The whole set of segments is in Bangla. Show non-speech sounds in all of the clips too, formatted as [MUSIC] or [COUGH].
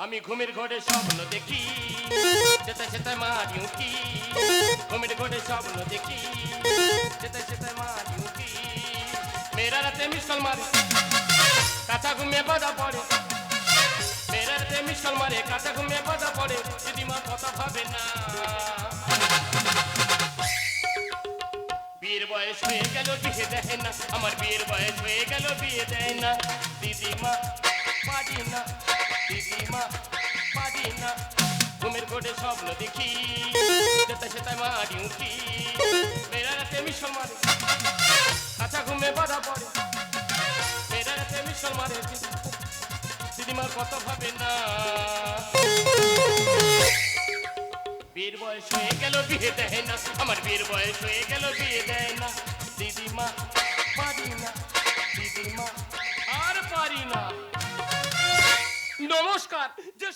আমি ঘুমের ঘরে স্বপ্ন দেখি। যেতে যেতে মারি উঁকি। ঘুমের ঘরে স্বপ্ন দেখি। যেতে যেতে মারি উঁকি। মেয়েরা রাতে মিশল মারে। কাঁচা ঘুমিয়ে বাজা পড়ে। মেয়েরা রাতে মিশল মারে। কাঁচা ঘুমিয়ে বাজা পড়ে। দিদিমা কথা ভাবে না। বিয়ের বয়স হয়ে গেল, বিয়ে দেয় না। আমার বিয়ের বয়স হয়ে গেল, বিয়ে দেয় না। দিদিমা পারি না। দিদিমা পারি না ঘুমের ঘটে স্বপ্ন দেখি, যেতে সেটাই মারি উঠি মেয়েরা রাতে মারে কাঁচা ঘুমে বাধা পড়ে মেয়েরা রাতে মারে দিদিমার কথা ভাবে না। বীর বয়স হয়ে গেল, বিয়ে দেয় না। আমার বীর বয়স হয়ে গেল, বিয়ে দেয় না। দিদিমা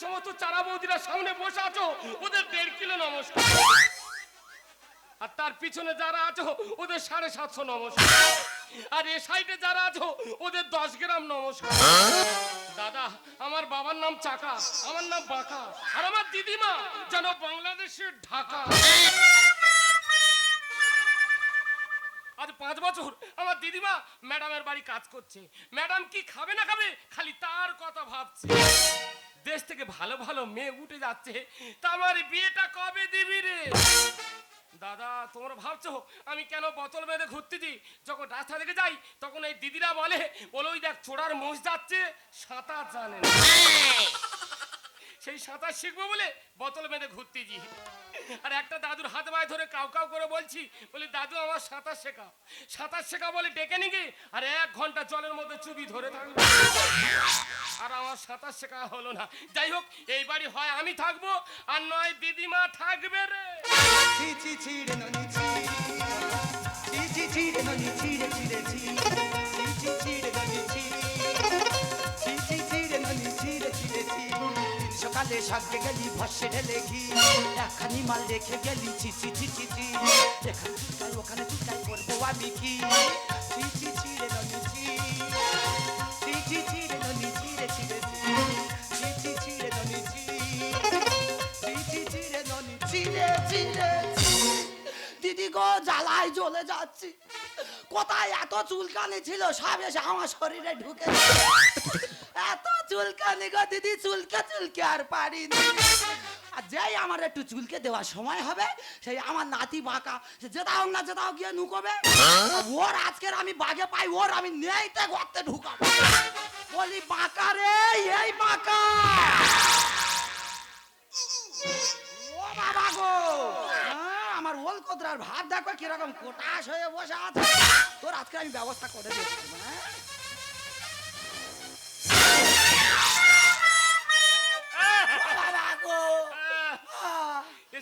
সমস্ত চারা বৌদিরা সামনে বসে আছো, ওদের দেড় কিলো নমস্কার। আর তার পিছনে যারা আছো, ওদের সাড়ে সাতশো নমস্কার। আর এ সাইডে যারা আছো, ওদের দশ গ্রাম নমস্কার। দাদা, আমার বাবার নাম চাকা, আমার নাম বাঁকা। আর আমার দিদিমা, যেন বাংলাদেশের ঢাকা। আজ পাঁচ বছর আমার দিদিমা ম্যাডামের বাড়ি কাজ করছে। ম্যাডাম কি খাবে না খাবে, খালি তার কথা ভাবছে। দেশ থেকে ভালো ভালো মেয়ে উঠে যাচ্ছে। তা আমার বিয়েটা কবে দিবি রে? দাদা তোমরা ভাবছ আমি কেন বোতল বেঁধে ঘুরতেছি যখন রাস্তা থেকে যাই তখন এই দিদিরা বলে বলো ওই দেখ চোরার মোষ যাচ্ছে সাঁতার জানে না। সেই সাঁতার শিখব বলে বোতল বেঁধে ঘুরতেছি আর একটা দাদুর হাত পায়ে ধরে কাউ কাউ করে বলছি, বলি, দাদু, আমার সাঁতার শেখা সাঁতার শেখা বলে ডেকে নিগে আর এক ঘণ্টা জলের মধ্যে চুবি ধরে থাকবে। আর আমার সাঁতার শেখা হলো না। যাই হোক, এই বাড়ি হয় আমি থাকব, আর নয় দিদিমা থাকবে রে। ছি ছি ছি রে ননি সকালে সাজকে গেলি ভস্যে ঢেলে একখানি মাল রেখে গেলি, ছি ছি ছি এখানে চুলকাই ওখানে চুলকাই করব আমি কি? ছি ছি ছি ননি, ছি। ছি ছি ছি ননি, ছি রে ছি রে, ছি। ছি ছি ছি রে ননি, ছি। ছি ছি ননি চিরে চিরে দিদি গো, জ্বালায় জ্বলে যাচ্ছি। কোথায় এত চুলকানি ছিল? সব এসে আমার শরীরে ঢুকে চুলকানি গো দিদি চুলকে চুলকে আর পারিনি। আর যেই আমার একটু চুলকে দেওয়ার সময় হবে সেই আমার নাতি বাঁকা সে যেতাও না যেতাও গিয়ে নুকোবে। ওর আজকের আমি বাগে পাই ওর আমি নেইতে গর্তে ঢুকাবো। বলি বাঁকা রে এই বাঁকা। ও বাবা গো। হ্যাঁ, আমার ওল কোদরার ভাত দেখো কীরকম কোটাস হয়ে বসে আছে। তোর আজকে আমি ব্যবস্থা করে দিচ্ছি হ্যাঁ?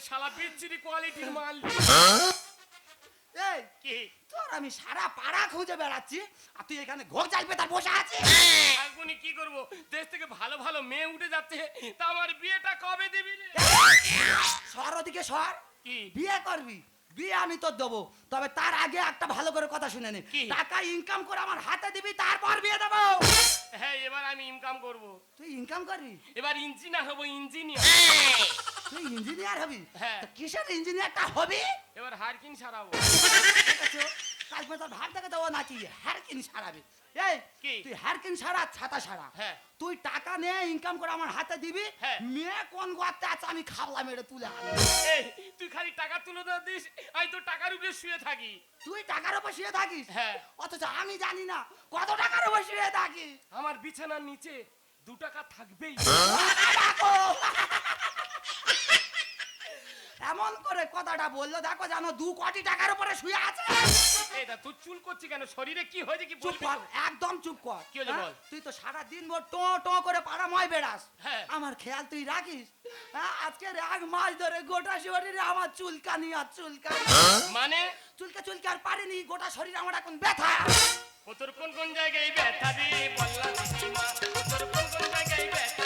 শালা বিচ্ছিরি কোয়ালিটির মাল। এই কি? তোর আমি সারা পাড়া খুঁজে বেড়াচ্ছি আর তুই এখানে ঘোর যাই পেতার বসে আছিস? এখনই কি করব? দেশ থেকে ভালো ভালো মেয়ে উঠে যাচ্ছে তা আমার বিয়েটা কবে দিবি রে? সর ওদিকে সর। কি? বিয়ে করবি বিয়ে আমি তোর দেবো। তবে তার আগে একটা ভালো করে কথা শুনে নে। টাকা ইনকাম করে আমার হাতে দিবি তারপর বিয়ে দেবো। হ্যাঁ এবার আমি ইনকাম করব। তুই ইনকাম করবি? এবার ইঞ্জিনিয়ার হব ইঞ্জিনিয়ার তুই ইঞ্জিনিয়ার হবি? হ্যাঁ। কিসের ইঞ্জিনিয়ারটা হবি? এবার হারকিন সারাবো তোর ভাগ দেখে দেবো নাকি হারকিন সারাবি এই তুই হারকিন সারা ছাতা সারা হ্যাঁ। তুই টাকা নিয়ে ইনকাম করে আমার হাতে দিবি। হ্যাঁ। মেয়ে কোন গর্তে আছে আমি খাবলা মেরে তুলে তুই খালি টাকা তুলে দিস আমি তো টাকার উপরে শুয়ে থাকি। তুই টাকার উপর শুয়ে থাকিস? হ্যাঁ। অথচ আমি জানি না কত টাকার উপর শুয়ে থাকিস আমার বিছানার নিচে দু টাকা থাকবেই। এমন করে কথাটা বলল দেখো জানো দু কোটি টাকার উপরে শুয়ে আছে। তুই চুল করছি কেন? শরীরে কি হয়েছে কি চুপ বলবি কর একদম চুপ কর। কি হলো হ্যাঁ? বল? তুই তো সারা দিন ভর টো টো করে পাড়াময় বেড়াস। হ্যাঁ। আমার খেয়াল তুই রাখিস। হ্যাঁ আজকে এক মাস ধরে গোটা শরীরে আমার চুলকানি আর চুলকানি। মানে? চুলকে চুলকে আর পারিনি গোটা শরীর আমার এখন ব্যথা। ও তোর কোন কোন জায়গায় ব্যথা রে বল্লা দিদিমা ও তোর কোন কোন জায়গায় ব্যথা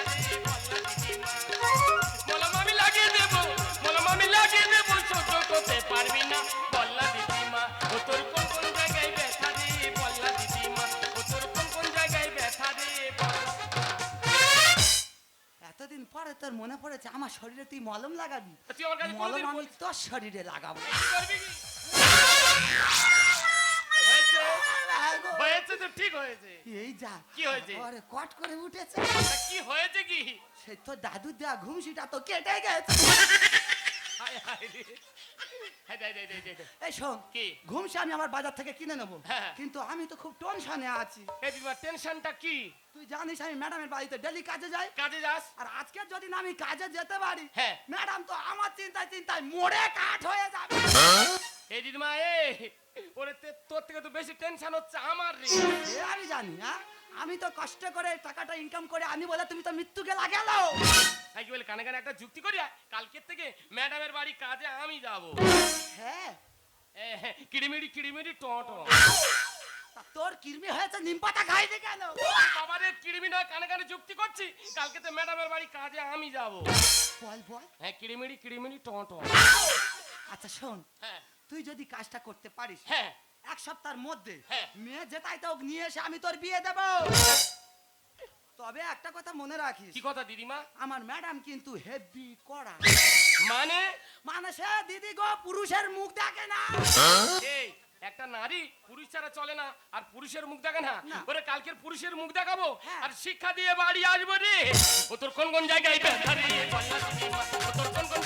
তুই মলম লাগাবি? মলম আমি তোর শরীরে লাগাবো। কি করবি কি? হয়েছে? হয়েছে। তো ঠিক হয়েছে। এই যা। কি হয়েছে? আরে কট করে উঠেছে। কি হয়েছে কি? সে তো দাদু দেয়া ঘুমসিটা তো কেটে গেছে। [LAUGHS] হায় হায় এই শোন কি? ঘুমসি আমি আমার বাজার থেকে কিনে নেব। কিন্তু আমি তো খুব টেনশনে আছি। টেনশনটা কি? তুই জানিস আমি ম্যাডামের বাড়িতে ডেলি কাজে যাই। কাজে যাস? আর আজকে যদি না আমি কাজে যেতে পারি হ্যাঁ। ম্যাডাম তো আমার চিন্তায় চিন্তায় মোড়ে কাঠ হয়ে যাবে। এই দিদিমা এ ওরে তোর থেকে তো বেশি টেনশন হচ্ছে আমার রে। আমি জানি হ্যাঁ? আমি তো কষ্ট করে টাকাটা ইনকাম করে আমি বলে তুমি তো মৃত্যুকে লাগাল। তাই কি বলে কানে কানে একটা যুক্তি করি? কালকের থেকে ম্যাডামের বাড়ি কাজে আমি যাব। হ্যাঁ। কিড়িমিড়ি কিড়িমিড়ি টট তোর কিরমি হয়েছে নিম পাতা খাইনি কেন? বাবারে কিড়িমি নয় কানে কানে যুক্তি করছি কালকে তো ম্যাডামের বাড়ি কাজে আমি যাব। বল বল। হ্যাঁ কিড়িমিড়ি কিড়িমিড়ি টট আচ্ছা শোন। হ্যাঁ। তুই যদি কাজটা করতে পারিস হ্যাঁ। এক সপ্তাহের মধ্যে। হ্যাঁ। মেয়ে যেটাই তো নিয়ে এসে আমি তোর বিয়ে দেব। তবে একটা কথা মনে রাখিস। কি কথা দিদিমা? আমার ম্যাডাম কিন্তু হেভি করা মানে? মানে সে দিদি গো পুরুষের মুখ দেখে না। এই একটা নারী পুরুষ ছাড়া চলে না আর পুরুষের মুখ দেখে না। ওরে কালকের পুরুষের মুখ দেখাবো? হ্যাঁ। আর শিক্ষা দিয়ে বাড়ি আসব রে? ও তোর কোন কোন জায়গায় তোর কোন কোন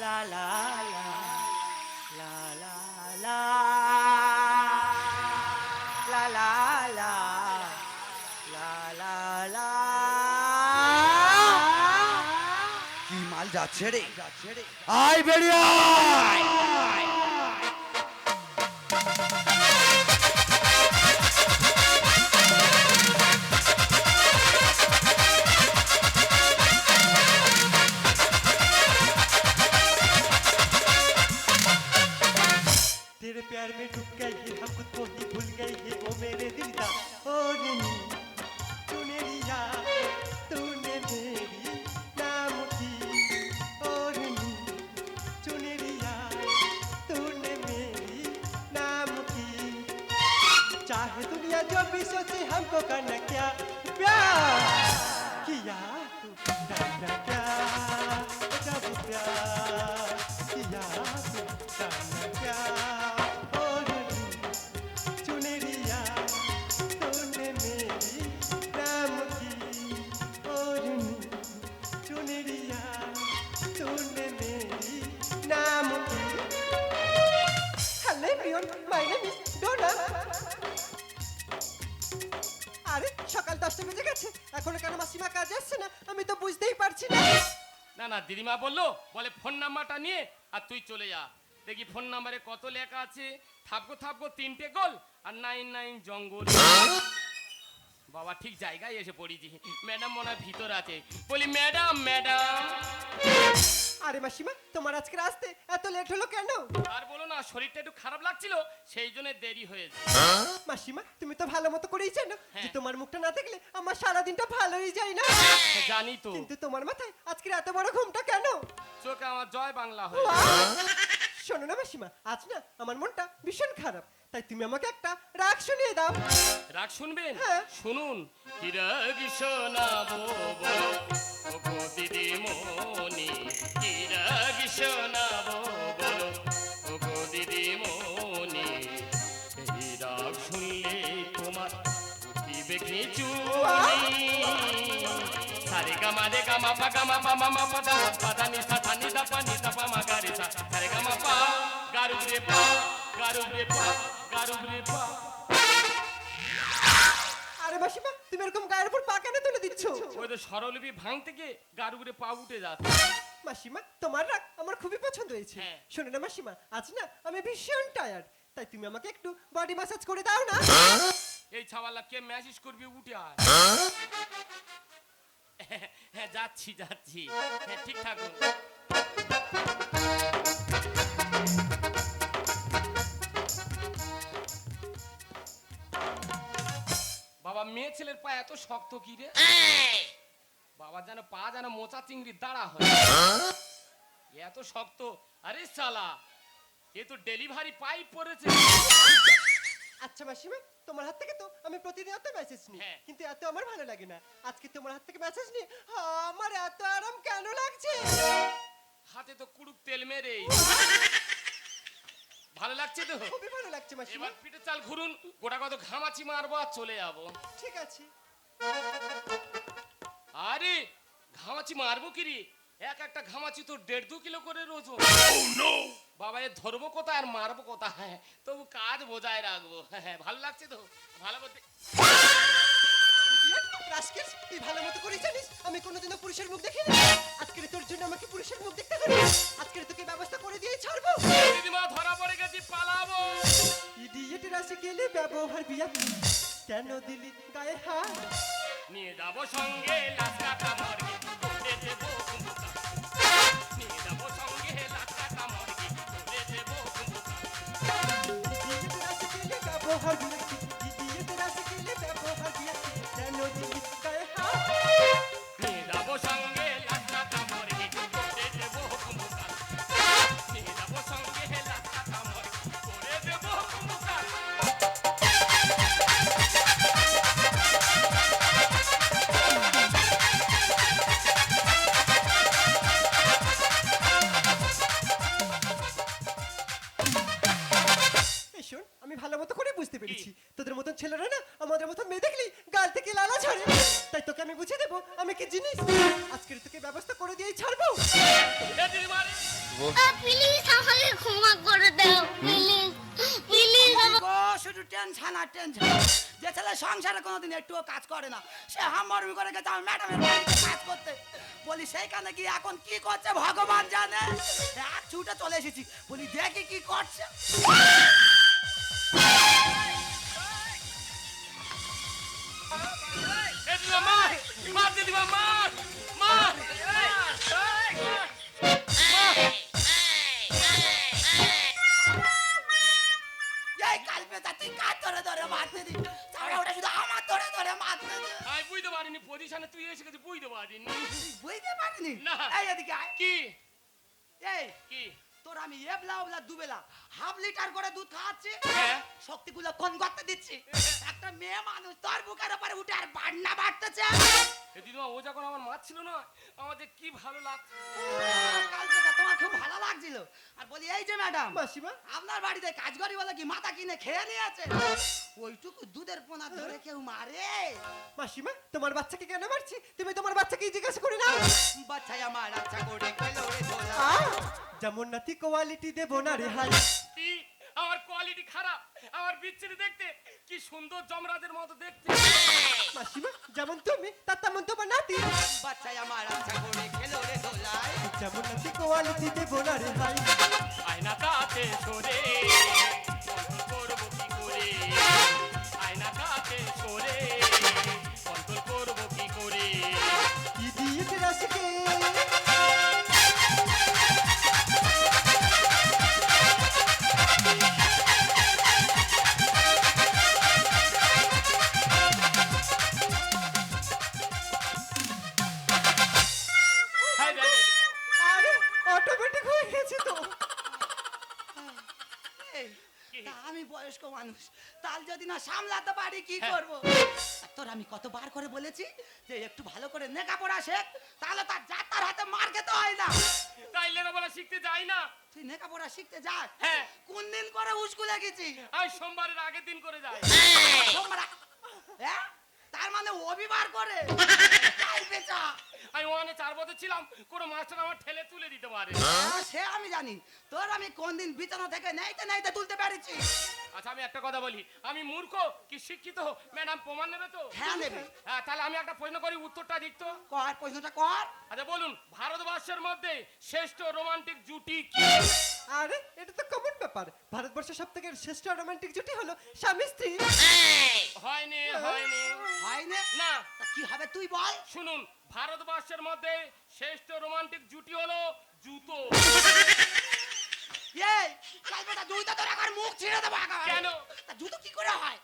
La la la la la la La la la la la কি মাল যাচ্ছে রে যাচ্ছে রে আয় বেরিয়ে प्यार में डूब गई है, हम खुद को ही भूल गई है। वो मेरे दिलदा ओ नहीं तूने लिया, तूने मेरी नाम की ओ नहीं तूने लिया, तूने मेरी नाम की चाहे दुनिया जो भी सोचे, हमको करना क्या না দিদিমা বলল বলে ফোন নাম্বারটা নিয়ে আর তুই চলে যা। দেখি ফোন নাম্বারে কত লেখা আছে? থাপকো থাপকো তিনটে গোল আর নাইন নাইন জঙ্গল। বাবা ঠিক জায়গায় এসে পড়েছি। ম্যাডাম মনে ভিতর আছে। বলি ম্যাডাম ম্যাডাম আরে মাসিমা তোমার আজকে আসতে এত লেট হলো কেন? আর না শরীরটা একটু খারাপ লাগছিল সেই জন্য দেরি হয়েছে মাসিমা তুমি তো ভালো মতো করেই জানো যে হ্যাঁ। তোমার মুখটা না দেখলে আমার সারা দিনটা ভালোই যায় না। জানি তো। কিন্তু তোমার মাথায় আজকে এত বড় ঘুমটা কেন? চোখে আমার জয় বাংলা হয়ে শোনো না মাসিমা আজ না আমার মনটা ভীষণ খারাপ তাই তুমি আমাকে একটা রাগ শুনিয়ে দাও। রাগ শুনবেন? হ্যাঁ। শুনুন। কি রাগ শোনাবো বলো ও গো দিদি মনি কি রাগ শোনাবো উঠিবে কিছু সারে গামা রে গামা পা গামা পা মামা পা দা পা দা নি সা নি দা পা নি দা পা মা গা রে সা। সারে গামা পা গারু রে পা গারু রে পা গারু রে পা। আরে মাসিমা তুমি এরকম গায়ের উপর পা কেন তুলে দিচ্ছ? ওই তো সরলিপি ভাঙতে গিয়ে গাড়ু করে পা উঠে যাচ্ছে। মাসিমা তোমার রাগ আমার খুবই পছন্দ হয়েছে। হ্যাঁ। শোনো না মাসিমা আজ না আমি ভীষণ টায়ার্ড তাই তুমি আমাকে একটু বডি ম্যাসাজ করে দাও না। এই ছাওয়ালা কে ম্যাসেজ করবি উঠে আয়। [LAUGHS] হ্যাঁ? যাচ্ছি যাচ্ছি। হ্যাঁ ঠিক থাকুন বাবা মেয়ে ছেলের পা এত শক্ত কি রে? বাবা যেন পা যেন মোচা চিংড়ি দাঁড়া হয়। এত শক্ত। আরে সালা এ তো ডেলিভারি পাইপ পড়েছে আচ্ছা মাসিমা তোমার হাত থেকে তো আমি প্রতিনিয়ত মেসেজ নিই। হ্যাঁ। কিন্তু এত আমার ভালো লাগে না। আজকে তোমার হাত থেকে মেসেজ নিই। আমার এত আরাম কেন লাগছে? হাতে তো কুড়ুক তেল মেরে। ভালো লাগছে তো? খুবই ভালো লাগছে মাসিমা। এবার পিঠে চাল ঘুরুন গোটা কত ঘামাচি মারবো আর চলে যাব। ঠিক আছে। আরে ঘামাচি মারবো কি রে? এক একটা ঘামাচি তো দেড় দু কিলো করে রোজ বাবা এ ধরবো কোথায় আর মারবো কোথায়? হ্যাঁ তবু কাজ বোঝায় রাখব। হ্যাঁ ভালো লাগছে তো? ভালো বলতে রাস্কেল তুই ভালো মতো করে জানিস আমি কোনোদিনও পুরুষের মুখ দেখিনি। আজকে তোর জন্য আমাকে পুরুষের মুখ দেখতে হবে। আজকে তোকে ব্যবস্থা করে দিয়ে ছাড়বো। দিদিমা ধরা পড়ে গেছি পালাবো। ইডিয়েট রাশি গেলে ব্যবহার বিয়া কেন দিলি গায়ে হাত? নিয়ে যাব সঙ্গে লাচকাটা মর্গে করে দেবো পেরেছি। তোদের মতন ছেলেরা না আমাদের মতন মেয়ে দেখলি গাল থেকে লালা ঝরে। তাই তোকে আমি বুঝিয়ে দেবো আমি কি জিনিস? আজকের তোকে ব্যবস্থা করে দিয়েই ছাড়বো। প্লিজ আমাকে ক্ষমা করে দাও প্লিজ প্লিজ শুধু টেনশন আর টেনশন যে ছেলে সংসারে কোনোদিন একটুও কাজ করে না সে হামরমি করে গেছে আমার ম্যাডামের বাড়িতে কাজ করতে। বলি সেইখানে গিয়ে এখন কি করছে ভগবান জানে? এক ছুটে চলে এসেছি। বলি দেখি কি করছে। দি আমি বুঝতে পারিনি পজিশনে তুই এসে গেছিস বুঝতে পারিনি। বুঝতে পারিনি? না। এই এদিকে কি? এই কি? তোর আমি এবলা ওবলা দুবেলা হাফ লিটার করে দুধ খাওয়াচ্ছি হ্যাঁ। শক্তিগুলো কোন করতে দিচ্ছি। একটা মেয়ে মানুষ তোর বুকের উপরে উঠে আর বান্না বাড়তেছে। দিদিমা ও যখন আমার মাছ ছিল না আমাদের কি ভালো লাগছে। তোমার খুব ভালো লাগছিল। আর বলি এই যে ম্যাডাম মাসিমা? আপনার বাড়িতে কাজ করি বলে কি মাথা কিনে খেয়ে নিয়েছে? ওইটুকু দুধের পোনা ধরে কেউ মারে? মাসিমা তোমার বাচ্চাকে কেন মারছি? তুমি তোমার বাচ্চাকে জিজ্ঞাসা করে নাও। বাচ্চাই আমার আচ্ছা করে খেলো রে যেমন নাতি কোয়ালিটি দেবো না রে হাই কি খারাপ? আমার বিচ্ছিরি দেখতে কি সুন্দর জমরাজের মতো দেখতে। মাসিমা যেমন তুমি তার তেমন তোমার নাতি। বাচ্চাই আমার আচ্ছা করে খেলো রে দোলায়। যেমন নাতি কোয়ালিটি দেবো না রে ভাই। আয়না কাতে সরে কতবার করে বলেছি যে একটু ভালো করে নেকাপড়া শেখ তাহলে তার যাতার হাতে মার খেতে হয় না। তাই লেখাপড়া শিখতে যাই না। তুই নেকাপড়া শিখতে যাস? হ্যাঁ। কোন দিন করে উস্কুলে গেছি আমি সোমবারের আগের দিন করে যাই। সোমবার- হ্যাঁ? তার মানে অবিবার করে। তাই বেচা। আমি ওখানে চার বছর ছিলাম কোনো মাস্টার আমার ঠেলে তুলে দিতে পারে। হ্যাঁ, সে আমি জানি। তোর আমি কোন দিন বিছানা থেকে নেইতে নেইতে তুলতে পেরেছি। আচ্ছা আমি একটা কথা বলি। আমি মূর্খ কি শিক্ষিত? ম্যাডাম প্রমাণ নেবে তো? হ্যাঁ নেবে। হ্যাঁ তাহলে আমি একটা প্রশ্ন করি উত্তরটা দিত কর প্রশ্নটা কর। আচ্ছা বলুন ভারতবর্ষের মধ্যে শ্রেষ্ঠ রোমান্টিক জুটি কি? আরে এটা তো কমন ব্যাপার। ভারতবর্ষের সব থেকে শ্রেষ্ঠ রোমান্টিক জুটি হলো স্বামী স্ত্রী। হয়নি হয়নি। হয় না না। তা কি হবে তুই বল? শুনুন ভারতবর্ষের মধ্যে শ্রেষ্ঠ রোমান্টিক জুটি হলো জুতো। এই কাল বেটা জুতো তোর একবার মুখ ছিঁড়ে দেবো একেবারে। কেন? তা জুতো কি করে হয়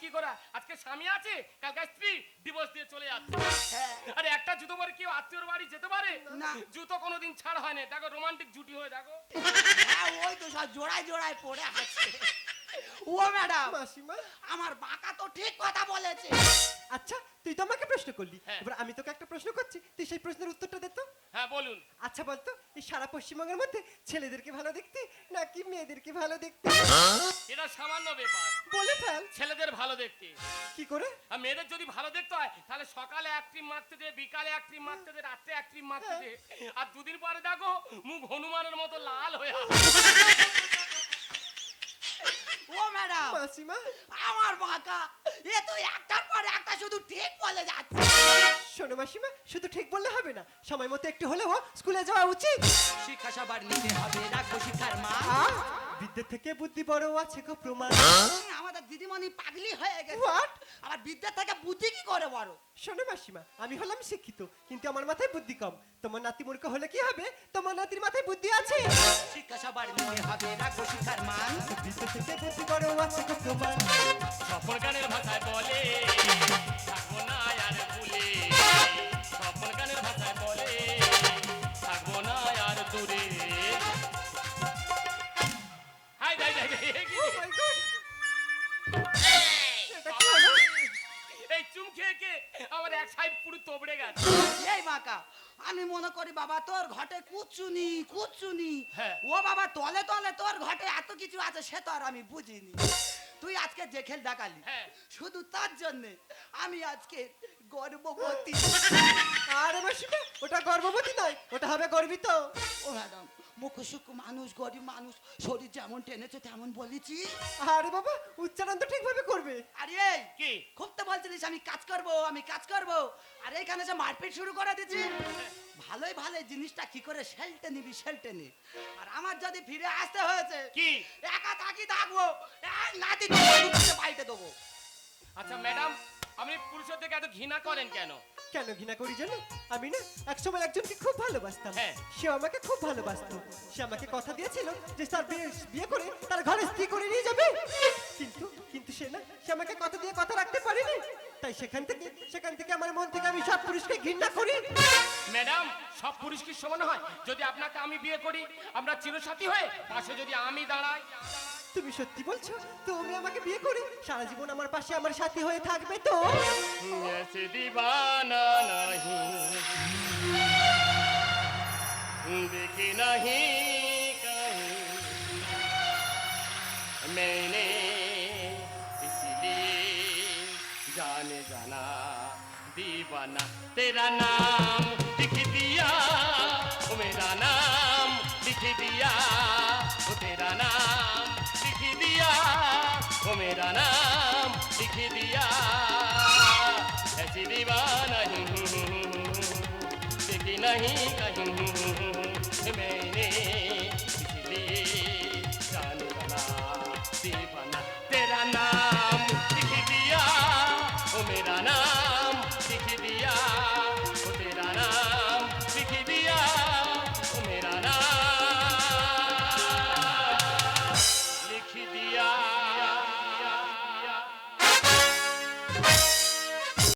কি আজকে স্বামী আছে কালকে স্ত্রী ডিভোর্স দিয়ে চলে যাচ্ছে হ্যাঁ। আরে একটা জুতো পরে কেউ আত্মীয়র বাড়ি যেতে পারে না। জুতো কোনোদিন ছাড় হয় না দেখো রোমান্টিক জুটি হয়ে দেখো হ্যাঁ ওই তো সব জোড়ায় জোড়ায় পড়ে আছে ও ম্যাডাম মাসিমা আমার বাঁকা তো ঠিক কথা বলেছে। আচ্ছা তুই তো আমাকে প্রশ্ন করলি। হ্যাঁ। এবার আমি তোকে একটা প্রশ্ন করছি। তুই সেই প্রশ্নের উত্তরটা দে তো। হ্যাঁ বলুন। আচ্ছা বলতো এই সারা পশ্চিমবঙ্গের মধ্যে ছেলেদেরকে ভালো দেখতে নাকি মেয়েদেরকে ভালো দেখতে? এটা সামান্য ব্যাপার। বলে ফেল। ছেলেদের ভালো দেখতে। কি করে? আর মেয়েদের যদি ভালো দেখতে হয় তাহলে সকালে এক ক্রিম মারতে দে বিকালে এক ক্রিম মারতে দে রাত্রে এক ক্রিম মারতে দে। আর দুদিন পরে দেখো মুখ হনুমানের মতো লাল হয়ে আসে। ও ম্যাডাম। মাসিমা। আমার বাঁকা। এ তো একটার পর একটা শুধু ঠিক বলে যাচ্ছে। শোনো মাসিমা শুধু ঠিক বললে হবে না। সময় মতো একটু হলেও স্কুলে যাওয়া উচিত। শিক্ষা সবার নিতে হবে রাখব শিক্ষার মা বিদ্যে থেকে বুদ্ধি বড় আছে গো প্রমাণ। আমাদের দিদিমণি পাগলি হয়ে গেছে। What? আবার বিদ্যা থেকে বুদ্ধি কি করে বড়? শোনো মাসিমা আমি হলাম শিক্ষিত কিন্তু আমার মাথায় বুদ্ধি কম। তোমার নাতি মূর্খ হলে কি হবে? তোমার নাতির মাথায় বুদ্ধি আছে। শিক্ষা সবার নিতে হবে রাখব শিক্ষার মান। বিদ্যে থেকে বুদ্ধি বড় আছে গো প্রমাণ। স্বপন গানের ভাষায় বলে মনে করি বাবা তোর ঘটে কুচুনি কুচুনি হ্যাঁ। ও বাবা তলে তলে তোর ঘটে এত কিছু আছে সে তো আর আমি বুঝিনি তুই আজকে যে খেল দেখালি হ্যাঁ। শুধু তার জন্য আমি আজকে গর্ভবতী আরে মাসিমা ওটা গর্ভবতী নয় ওটা হবে গর্বিত ও ম্যাডাম মুখশুক মানুষ গরিব মানুষ শরীর যেমন টেনেছে তেমন বলেছি। আরে বাবা উচ্চারণ তো ঠিকভাবে করবে। আরে কি? খুব তো বলছিলিস আমি কাজ করব আমি কাজ করব। আর এইখানে যে মারপিট শুরু করে দিচ্ছি। ভালোই ভালোই জিনিসটা কি করে সেলটে নিবি সেলটে নি। আর আমার যদি ফিরে আসতে হয়েছে কি? একা থাকি থাকব এই নাতি পাল্টে দেবো। আচ্ছা ম্যাডাম আপনি পুরুষের থেকে এত ঘৃণা করেন কেন? কেন ঘৃণা করি জানো? আমি না একসময় একজনকে খুব ভালোবাসতাম। হ্যাঁ। সে আমাকে খুব ভালোবাসতো। সে আমাকে কথা দিয়েছিল যে তার বিয়ে বিয়ে করে তার ঘরে স্ত্রী করে নিয়ে যাবে। কিন্তু কিন্তু সে না সে আমাকে কথা দিয়ে কথা রাখতে পারেনি। তাই সেখান থেকে সেখান থেকে আমার মন থেকে আমি সব পুরুষকে ঘৃণা করি। ম্যাডাম সব পুরুষ কি সমান হয়? যদি আপনাকে আমি বিয়ে করি আমরা চিরসাথী হয়ে পাশে যদি আমি দাঁড়াই। তুমি সত্যি বলছো তুমি আমাকে বিয়ে করে সারা জীবন আমার পাশে আমার সাথী হয়ে থাকবে তো ऐसे दीवाना नहीं देखी नहीं कहीं मैंने इसलिए जाने जाना दीवाना तेरा नाम ओ मेरा नाम लिख दिया। ऐसी दीवाना देखी नहीं कहीं। मैंने